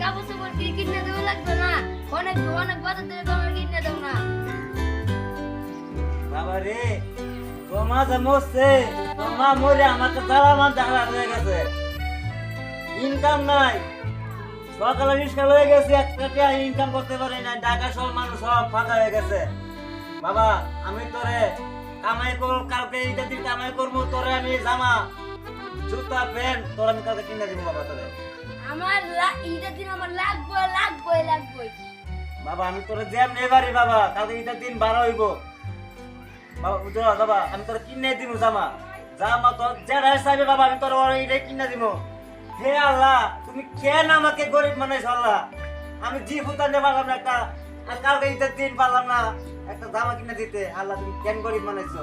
কাপড় চোপড় কি কিনে দেবো লাগবে না? অনেক অনেক বছর ধরে তো আমার কিনে দেবো না। বাবা রে, তোর যে মরছে মা মরে আমাকে তারা মান জানা হয়ে গেছে। ইনকাম নাই। সকালে রিক্সা হয়ে গেছে একটা ইনকাম করতে পারি না ঢাকা সব মানুষ সব ফাঁকা হয়ে গেছে। বাবা, আমি তোরে কামাই করব, কালকে দিন কামাই করব, তোরে আমি জামা, জুতা, প্যান্ট, তোর আমি কালকে কিনে দিব বাবা তোরে। আমার ঈদের দিন আমার লাগবে লাগবে লাগবে। বাবা, আমি তোরে জ্যাম নেই পারি বাবা কালকে ঈদের দিন বারো হইব। বাবা বুঝো বাবা, আমি তোরে কিনে দিব জামা। জামা তোর যেটা চাইবে বাবা, আমি তোর এইটাই কিনে দিব হে আল্লাহ, তুমি কেন আমাকে গরিব মানুষ আল্লাহ আমি জি ফুতা নিয়ে পারলাম না একটা, আর কালকে ঈদের দিন পারলাম না একটা জামা কিনে দিতে। আল্লাহ, তুমি কেন গরিব বানাইছো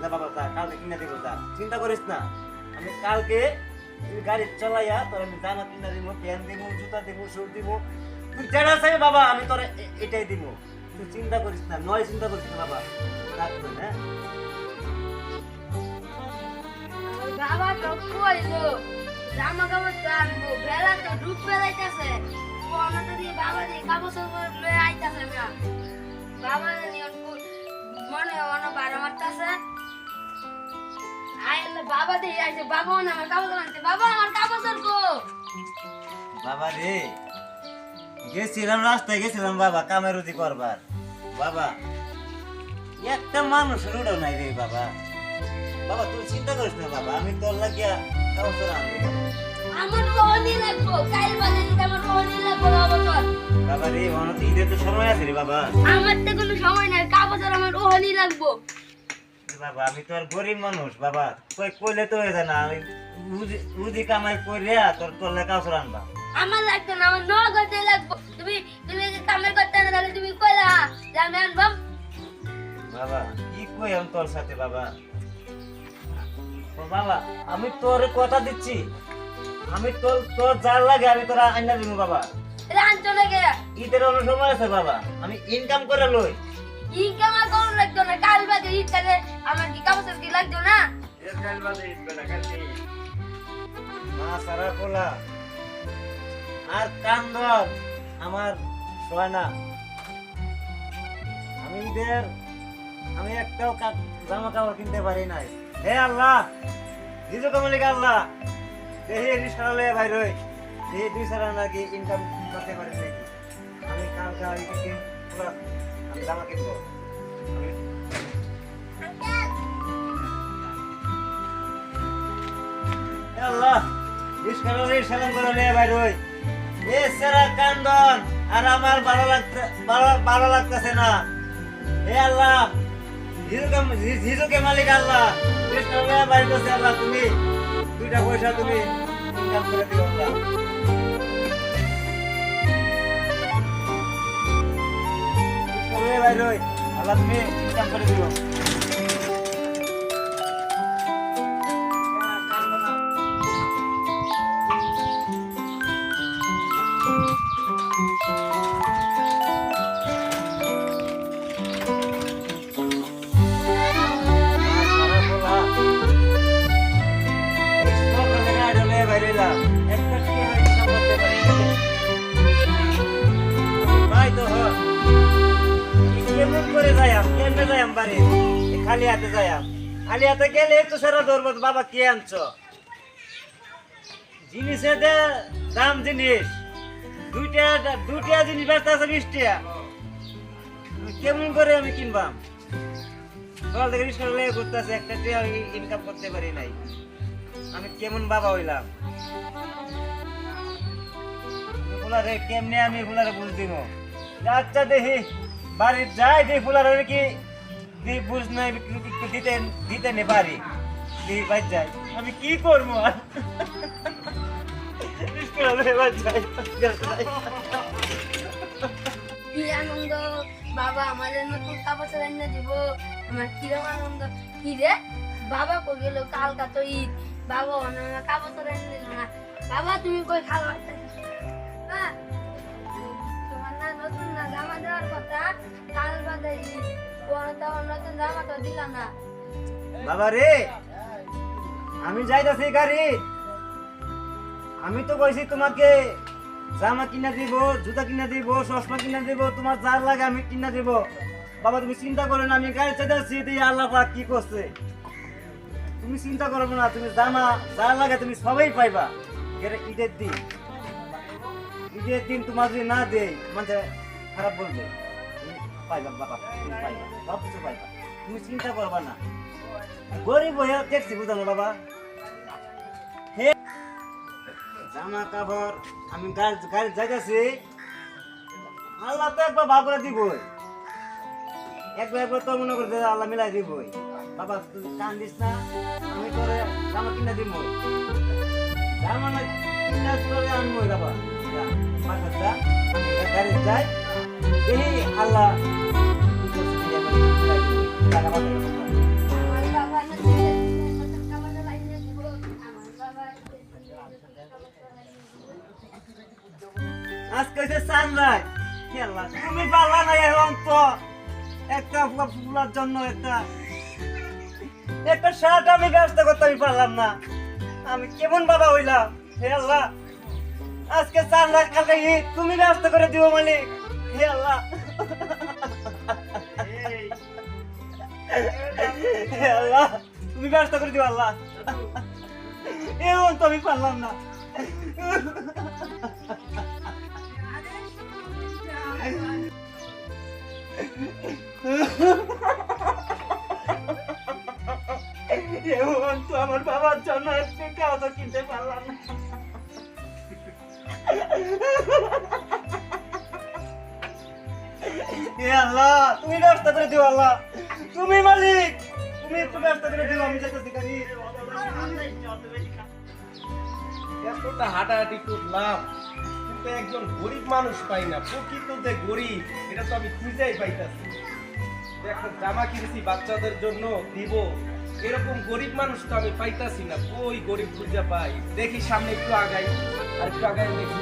যা বাবা, যা, কালকে কিনে দিব, যা। চিন্তা করিস না, আমি কালকে গাড়ি চালাইয়া তোর আমি জামা কিনে দিব প্যান্ট দিব জুতা দিব শুট দিব তুই যেটা চাইবে বাবা, আমি তোর এটাই দিব তুই চিন্তা করিস না, নয় চিন্তা করিস না বাবা। রাখবেন হ্যাঁ? বাবা তো কইলো জামা কাপড় তো আনব, বেলা তো ডুব কোনো তো দিয়ে বাবা দিয়ে কাপড় চোপড় লয়ে আইতাছে না। বাবা অনকু মনে মনে বারো মারতাছে। বাবা দিয়ে আইছে বাবা না আমার কাপড় আনছে বাবা আমার কাপড় চোপড় বাবা রে গেছিলাম রাস্তায় গেছিলাম বাবা কামেরুদি করবার। বাবা একটা মানুষ রুডো নাই রে বাবা। বাবা তুই চিন্তা করিস না বাবা আমি তোর লাগিয়া কাগজ আনব। আমার রোহনি লাগবো কাল বাজারে আমার রোহনি লাগবো বাবা তোর। বাবা রে অনত ঈদের তো সময় আছে রে বাবা। আমার তো কোনো সময় নাই কাপড় আমার রোহনি লাগবো। বাবা আমি তো আর গরিব মানুষ বাবা। কই কইলে তো হয়ে যায় না আমি কামাই তোর তোর লেখা আনবা আমার লাগতো না আমার লাগবো। তুমি তুমি যে কামের করতে না তাহলে তুমি কইলা যে আমি আনবাম। বাবা কি কই আমি তোর সাথে বাবা? বাবা আমি তোর কথা দিচ্ছি। আমি তোর তোর যার লাগে আমি তোরা আইনা দিব বাবা। ঈদের অন্য সময় আছে বাবা। আমি ইনকাম করে লই। আর কোন কাল কালে আমার কোলা সয় আমি ঈদের, আমি একটাও জামা কাপড় কিনতে পারি নাই। হে আল্লাহ! দিজু কমলিক আল্লাহ! রিক্সা লয়ে ভাই রই দেখি দুই সারা নাকি ইনকাম করতে পারি আমি দিন পুরা এ সারা কান্দন আর আমার ভালো ভালো লাগতেছে না হে আল্লাহ জিজুকে জিজুকে মালিক আল্লাহ কৃষ্ণ আল্লাহ তুমি দুইটা পয়সা তুমি ইনকাম করে দিও আল্লাহ বাড়ি রই। আল্লাহ তুমি ইনকাম করে দিও। খালি হাতে যাইম খালি হাতে গেলে তো সারা ধরবো বাবা কে আনছো? জিনিসের যে দাম জিনিস। দুইটা দুইটা জিনিস ব্যস্ত আছে বিশ টাকা কেমন করে আমি কিনবাম? সকাল থেকে রিক্সা লেগে করতেছে একটা টাকা ইনকাম করতে পারি নাই। আমি কেমন বাবা হইলাম? ফুলারে কেমনে আমি ফুলারে বুঝ দিব আচ্ছা দেখি। বাড়ির যাই দেখি ফুলারে কি দি বুঝ নাই দিতে দিতে নে পারি বাদ যাই আমি কি করব। কি আনন্দ? বাবা আমাদের নতুন কাপড় এনে দিব। আমার কিরম আনন্দ? কি রে? বাবা কই গেল? কালকা তো ঈদ। বাবা অন্য কাপড় এনে দিল না। বাবা তুমি কই খাওয়া বাবা রে, আমি যাইতাছি গাড়ি। আমি তো কইছি তোমাকে জামা কিনা দিব, জুতা কিনা দিব, চশমা কিনা দিব, তোমার যা লাগে আমি কিনা দিব। বাবা, তুমি চিন্তা করো না, আমি গাড়ি চাইতেছি দিয়ে আল্লাহ পাক কি করছে? তুমি চিন্তা করবে না, তুমি জামা যা লাগে তুমি সবাই পাইবা। এটা ঈদের দিন। ঈদের দিন তোমার যদি না দেই মানে খারাপ বলবে। পাইবা তুমি চিন্তা করবা না। গরিব হয়ে দেখছি বুঝানো বাবা। হে, জামা কাপড়, আমি গাড়ি গাড়ি যাইতেছি। আল্লাহ তো একবার ভাগ করে দিবই। একবার একবার তো মনে করে আল্লাহ মিলাই দিবই। বাবা, তুই কান দিস না, আমি তোরে জামা কিনে দিব। জামা না কিনা আনবই বাবা। যাই। দেখি আল্লাহ আজকে হচ্ছে সানরাইজ খেলা তুমি পারলা না তো একটা ফুলা- ফুলার জন্য একটা একটা শার্ট আমি ব্যবস্থা করতে আমি পারলাম না। আমি কেমন বাবা হইলাম? হে আল্লাহ, আজকে সানরাইজ কালকে তুমি ব্যবস্থা করে দিও মালিক। হে আল্লাহ হে আল্লাহ তুমি ব্যবস্থা করে দিও, আল্লাহ। এখন তো আমি পারলাম না। এখন তো আমার বাবার জন্য একটু খাওয়া কিনতে পারলাম না। তুমি ব্যবস্থা করে দিও আল্লাহ। তুমি মালিক, তুমি একটু ব্যবস্থা করে দিও, আমি যেতে করলাম কিন্তু একজন গরিব মানুষ পাই না গরিব, এটা তো আমি খুঁজেই একটা জামা কিনেছি বাচ্চাদের জন্য, দিব। এরকম গরিব মানুষ তো আমি পাইতাছি না ওই গরিব খুঁজে পাই? দেখি সামনে একটু আগাই, আর একটু আগাই দেখি।